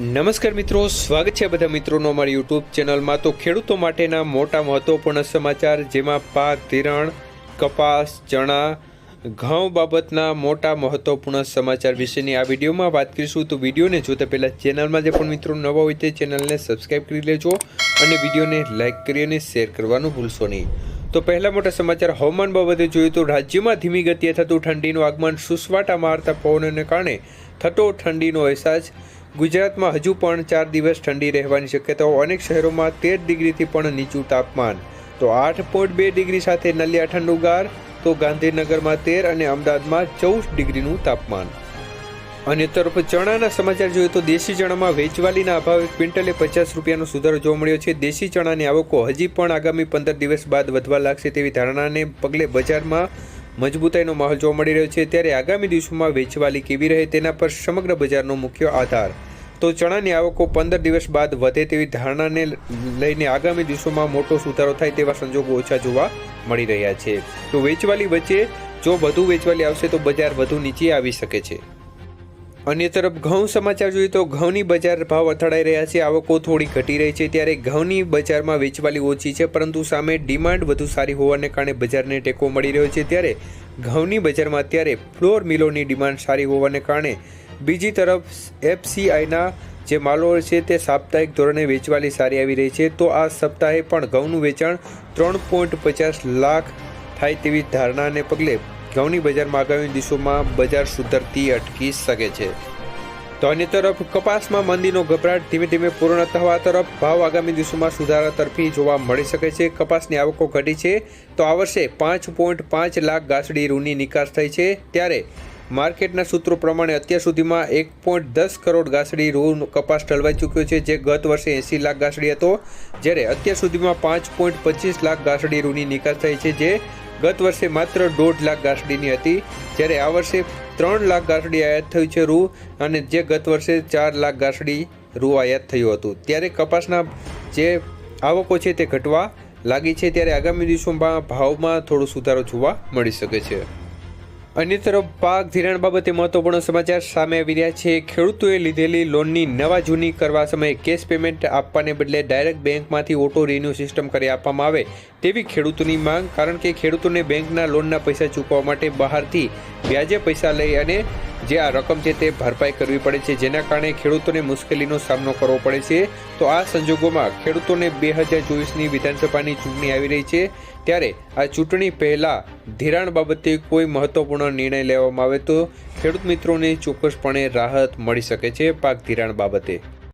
નમસ્કાર મિત્રો, સ્વાગત છે બધા મિત્રોનો અમારી યુટ્યુબ ચેનલમાં. તો ખેડૂતો માટેના મોટા મહત્વપૂર્ણ સમાચાર જેમાં પાક, ધિરાણ, કપાસ, ચણા, ઘઉં બાબતના મોટા મહત્વપૂર્ણ સમાચાર વિશેની આ વિડીયોમાં વાત કરીશું. તો વિડીયોને જોતા પહેલાં ચેનલમાં જે પણ મિત્રો નવા હોય તે ચેનલને સબસ્ક્રાઈબ કરી લેજો અને વિડીયોને લાઇક કરી અને શેર કરવાનું ભૂલશો નહીં. તો પહેલા મોટા સમાચાર, હવામાન બાબતે જોયું તો રાજ્યમાં ધીમી ગતિએ થતું ઠંડીનું આગમન, સુસવાટા મારતા પવનોને કારણે થતો ઠંડીનો અહેસાસ ગુજરાતમાં હજુ પણ ચાર દિવસ ઠંડી રહેવાની શક્યતાઓ અનેક શહેરોમાં તેર ડિગ્રીથી પણ નીચું તાપમાન. તો આઠ પોઈન્ટ બે ડિગ્રી સાથે નલિયા ઠંડુગાર તો ગાંધીનગરમાં તેર અને અમદાવાદમાં ચૌદ ડિગ્રીનું તાપમાન. અને તરફ ચણાના સમાચાર જોઈએ તો દેશી ચણામાં વેચવાલીના અભાવે ક્વિન્ટલે પચાસ રૂપિયાનો સુધારો જોવા મળ્યો છે. દેશી ચણાની આવકો હજી પણ આગામી પંદર દિવસ બાદ વધવા લાગશે તેવી ધારણાને પગલે બજારમાં મજબૂતાઈનો માહોલ જોવા મળી રહ્યો છે ત્યારે આગામી દિવસોમાં વેચવાલી કેવી રહે તેના પર સમગ્ર બજારનો મુખ્ય આધાર. તો ચણાની આવકો પંદર દિવસ બાદ વધે તેવી ધારણાને લઈને આગામી દિવસોમાં મોટો સુધારો થાય તેવા સંજોગો ઓછા જોવા મળી રહ્યા છે. તો વેચવાલી વચ્ચે જો વધુ વેચવાલી આવશે તો બજાર વધુ નીચે આવી શકે છે. અન્ય તરફ ઘઉં સમાચાર જોઈએ તો ઘઉંની બજાર ભાવ અથડાઈ રહ્યા છે. આવકો થોડી ઘટી રહી છે ત્યારે ઘઉંની બજારમાં વેચવાલી ઓછી છે, પરંતુ સામે ડિમાન્ડ વધુ સારી હોવાને કારણે બજારને ટેકો મળી રહ્યો છે. ત્યારે ઘઉંની બજારમાં અત્યારે ફ્લોર મિલોની ડિમાન્ડ સારી હોવાને કારણે બીજી તરફ એફસીઆઈના જે માલો છે તે સાપ્તાહિક ધોરણે વેચવાલી સારી આવી રહી છે. તો આ સપ્તાહે પણ ઘઉંનું વેચાણ ત્રણ પોઈન્ટ પચાસ લાખ થાય તેવી ધારણાને પગલે ઘઉંની બજારમાં આગામી દિવસોમાં બજાર સુધરતી અટકી શકે છે. તો અન્ય તરફ કપાસમાં મંદીનો ગભરાટ ધીમે ધીમે પૂર્ણ થવા તરફ ભાવ આગામી દિવસોમાં સુધારા તરફી જોવા મળી શકે છે. કપાસની આવકો ઘટી છે. તો આ વર્ષે પાંચ પોઈન્ટ પાંચ લાખ ગાસડી રૂની નિકાસ થઈ છે. ત્યારે માર્કેટના સૂત્રો પ્રમાણે અત્યાર સુધીમાં એક પોઈન્ટ દસ કરોડ ગાસડી રૂ કપાસ ઠલવાઈ ચૂક્યો છે, જે ગત વર્ષે એંસી લાખ ગાસડી હતો. જ્યારે અત્યાર સુધીમાં પાંચ પોઈન્ટ પચીસ લાખ ગાસડી રૂની નિકાસ થઈ છે, જે ગત વર્ષે માત્ર દોઢ લાખ ગાંસડીની હતી. જ્યારે આ વર્ષે ત્રણ લાખ ગાંસડી આયાત થયું છે રૂ અને જે ગત વર્ષે ચાર લાખ ગાંસડી રૂ આયાત થયું હતું. ત્યારે કપાસના જે આવકો છે તે ઘટવા લાગી છે. ત્યારે આગામી દિવસોમાં ભાવમાં થોડો સુધારો જોવા મળી શકે છે. અન્ય તરફ પાક ધિરાણ બાબતે મહત્વપૂર્ણ સમાચાર સામે આવી રહ્યા છે. ખેડૂતોએ લીધેલી લોનની નવા જૂની કરવા સમયે કેશ પેમેન્ટ આપવાને બદલે ડાયરેક્ટ બેંકમાંથી ઓટો રિન્યુ સિસ્ટમ કરી આપવામાં આવે તેવી ખેડૂતોની માંગ, કારણ કે ખેડૂતોને બેંકના લોનના પૈસા ચૂકવવા માટે બહારથી વ્યાજે પૈસા લઈ અને જે આ રકમ છે તે ભરપાઈ કરવી પડે છે. જેના કારણે ખેડૂતોને મુશ્કેલીનો સામનો કરવો પડે છે. તો આ સંજોગોમાં ખેડૂતોને બે હજાર ચોવીસની વિધાનસભાની ચૂંટણી આવી રહી છે. ત્યારે આ ચૂંટણી પહેલાં ધિરાણ બાબતે કોઈ મહત્વપૂર્ણ નિર્ણય લેવામાં આવે તો ખેડૂત મિત્રોને ચોક્કસપણે રાહત મળી શકે છે પાક ધિરાણ બાબતે.